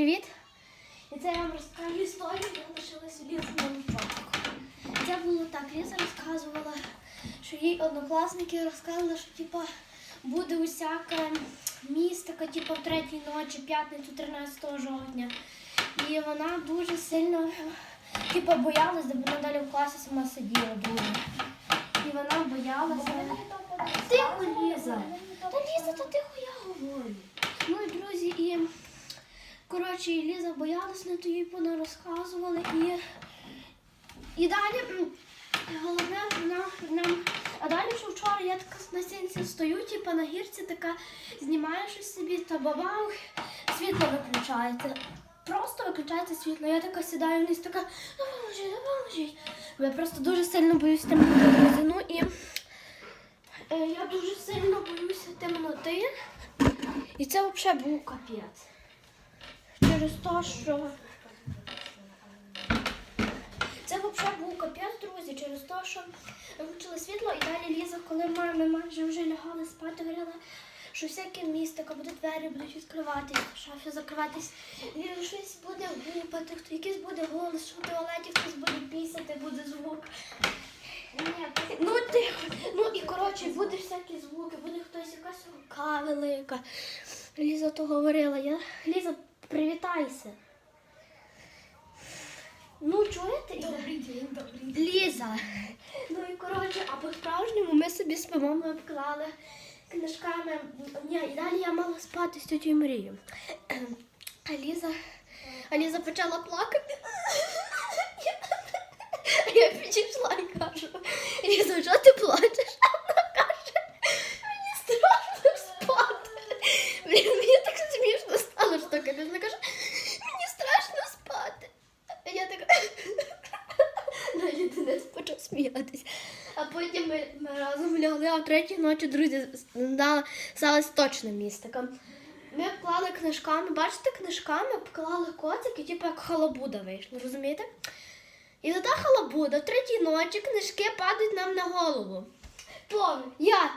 Привіт! І це я вам розкажу історію, де лишилась Ліза на початку. Це було так, Ліза розказувала, що їй однокласники розказували, що типа буде усяка містика, типу в третій ночі, п'ятницю 13 жовтня. І вона дуже сильно типу, боялась, де вона далі в класі сама сиділа дуже. І вона боялася. Тихо, Ліза! Та Ліза, то тихо я говорю. Ну і друзі, і коротше, і Ліза боялась, на то їй вона розказували. І, і далі головне нам, нам. А далі що вчора я така на сінці стою, типу на гірці така знімаю собі та бабах, світло виключається. Просто виключається світло. Я така сідаю вниз, така допоможіть, допоможіть. Я просто дуже сильно боюсь темноти. І е, я дуже сильно боюся темноти. І це взагалі був капець. Через те, що. Це взагалі був капець, друзі, через те, що виключили світло, і далі Ліза, коли ми, майже вже лягали спати, говорила, що всяке містика, буде двері будуть відкриватись, шафи закриватись, і щось буде гупати, хто якийсь буде голос, що в туалеті хтось буде пісяти, буде звук. Ну тихо. Ну і коротше, буде всякі звуки, буде хтось якась рука велика. Ліза то говорила. Я... Ліза, привітайся. Ну, чуєте? Добрий день, добрий день. Ліза. Ну і коротше, а по-справжньому ми собі спимо, ми обклали книжками. Ні, і далі я мала спати з тітю Марією. А Ліза, а Ліза почала плакати. Я підійшла і кажу, Ліза, що ти плачеш? А вона каже, мені страшно спати. Блін, мені так смішно стало, що таке. Вона каже, мені страшно спати. А я така. Далі Денис почав сміятись. А потім ми, ми разом лягли, а в третій ночі, друзі, сталося точно містиком. Ми обклали книжками, бачите, книжками обклали коцики, типу як халабуда вийшло, розумієте? І та халабуда в третій ночі книжки падають нам на голову. Повні. Я.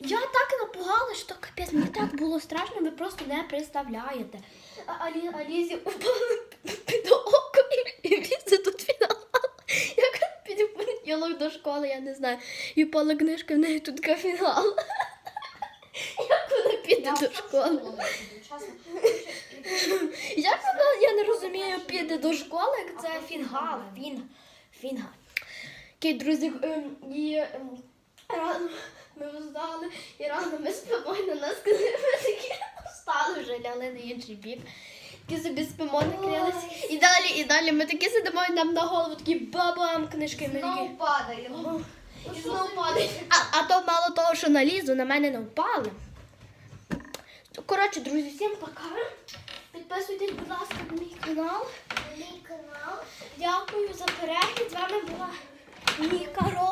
Я так напугала, що капець, мені так було страшно, ви просто не представляєте. А, а, Лі- а Лізі упали під око і, і Лізі тут фінал. Як під понеділок до школи, я не знаю. І впала книжка, в неї тут така фінал. Як вона піде до школи? Як вона, я не розумію, піде до школи, як це фінгал, фін, фінга. Окей, друзі, ем, і ем, рано ми встали, і рано ми і на нас коли ми такі встали вже, лягли на інший бік. Такі собі спимо, накрилися. І далі, і далі ми такі сидимо і нам на голову такі бабам книжки. Ми такі. Знову падає. І знову падає. А, а то мало того, що на Лізу, на мене не впали. Коротше, друзі, всім пока. Підписуйтесь, будь ласка, на мій канал. Мій канал. Дякую за перегляд. З вами була Ніка. Пока.